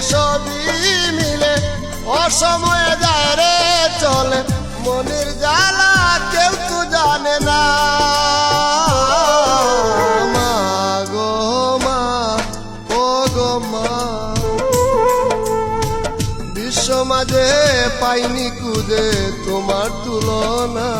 সবই মিলে অসময়ে যায় চলে। মনের জ্বালা কেউ তো জানে না। মাঝে পাইনি কুদে তোমার তুলনা।